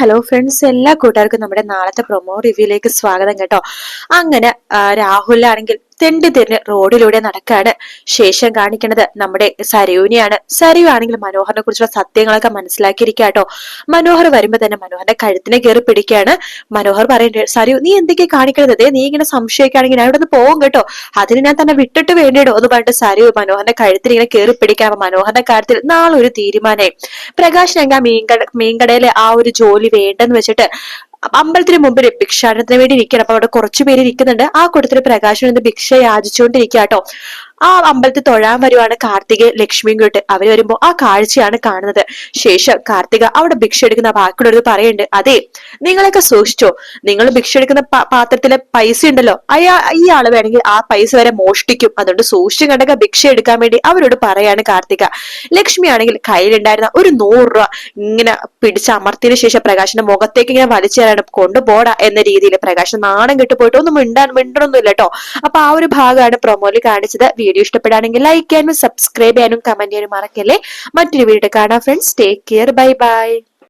Hello friends എല്ലാ കൂട്ടുകാർക്കും നമ്മുടെ നാളത്തെ പ്രൊമോ റിവ്യൂയിലേക്ക് സ്വാഗതം കേട്ടോ. അങ്ങനെ രാഹുലാണെങ്കിൽ തെണ്ടി തിരിഞ്ഞ് റോഡിലൂടെ നടക്കാണ് ശേഷം കാണിക്കുന്നത് നമ്മുടെ സരയുവിനെയാണ് സരയു ആണെങ്കിൽ മനോഹറിനെ കുറിച്ചുള്ള സത്യങ്ങളൊക്കെ മനസ്സിലാക്കിയിരിക്കാട്ടോ മനോഹർ വരുമ്പോ തന്നെ മനോഹറിന്റെ കഴുത്തിനെ കയറി പിടിക്കുകയാണ്. മനോഹർ പറയുന്നുണ്ട് സരയു നീ എന്തൊക്കെ കാണിക്കണത് നീ ഇങ്ങനെ സംശയിക്കുകയാണെങ്കിൽ ഞാൻ ഇവിടെ നിന്ന് പോകും കേട്ടോ. അതിന് ഞാൻ തന്നെ വിട്ടിട്ട് വേണ്ടിയിടോ എന്ന് പറഞ്ഞിട്ട് സരയു മനോഹറിന്റെ കഴുത്തിൽ ഇങ്ങനെ കയറി പിടിക്കാൻ മനോഹറിന്റെ കാര്യത്തിൽ നാളെ ഒരു തീരുമാനമായി. പ്രകാശ് രംഗ മീൻകട മീൻകടയിലെ ആ ഒരു ജോലി വേണ്ടെന്ന് വെച്ചിട്ട് അമ്പലത്തിന് മുമ്പിൽ ഭിക്ഷാടനത്തിന് വേണ്ടി ഇരിക്കണം അപ്പൊ അവിടെ കുറച്ചു പേര് ഇരിക്കുന്നുണ്ട്. ആ കൂട്ടത്തിൽ പ്രകാശൻ ഭിക്ഷ യാചിച്ചുകൊണ്ടിരിക്കുക കേട്ടോ. ആ അമ്പലത്തിൽ തൊഴാൻ വരുവാണ് കാർത്തിക ലക്ഷ്മിയും കൂട്ട് അവർ വരുമ്പോൾ ആ കാഴ്ചയാണ് കാണുന്നത്. ശേഷം കാർത്തിക അവിടെ ഭിക്ഷ എടുക്കുന്ന ബാക്കിയുള്ളവർ പറയുന്നുണ്ട്. അതെ നിങ്ങളൊക്കെ സൂക്ഷിച്ചോ? നിങ്ങൾ ഭിക്ഷ എടുക്കുന്ന പാത്രത്തിലെ പൈസ ഉണ്ടല്ലോ അയാ ഈ ആൾ വേണമെങ്കിൽ ആ പൈസ വരെ മോഷ്ടിക്കും. അതുകൊണ്ട് സൂക്ഷിച്ചു കണ്ടൊക്കെ ഭിക്ഷ എടുക്കാൻ വേണ്ടി അവരോട് പറയാണ് കാർത്തിക. ലക്ഷ്മി ആണെങ്കിൽ കയ്യിലുണ്ടായിരുന്ന ഒരു നൂറ് രൂപ ഇങ്ങനെ പിടിച്ചമർത്തിയതിനു ശേഷം പ്രകാശിന്റെ മുഖത്തേക്ക് ഇങ്ങനെ വലിച്ചേരാണ് കൊണ്ടുപോടാ എന്ന രീതിയിൽ പ്രകാശൻ നാണം കിട്ടുപോയിട്ട് ഒന്നും മിണ്ടാൻ മിണ്ടണമൊന്നുമില്ല കേട്ടോ. അപ്പൊ ആ ഒരു ഭാഗമാണ് പ്രൊമോയിൽ കാണിച്ചത്. വീഡിയോ ഇഷ്ടപ്പെടുകയാണെങ്കിൽ ലൈക്ക് ചെയ്യാനും സബ്സ്ക്രൈബ് ചെയ്യാനും കമന്റ് ചെയ്യാനും മറക്കല്ലേ? മറ്റൊരു വീഡിയോ കാണാം friends take care bye bye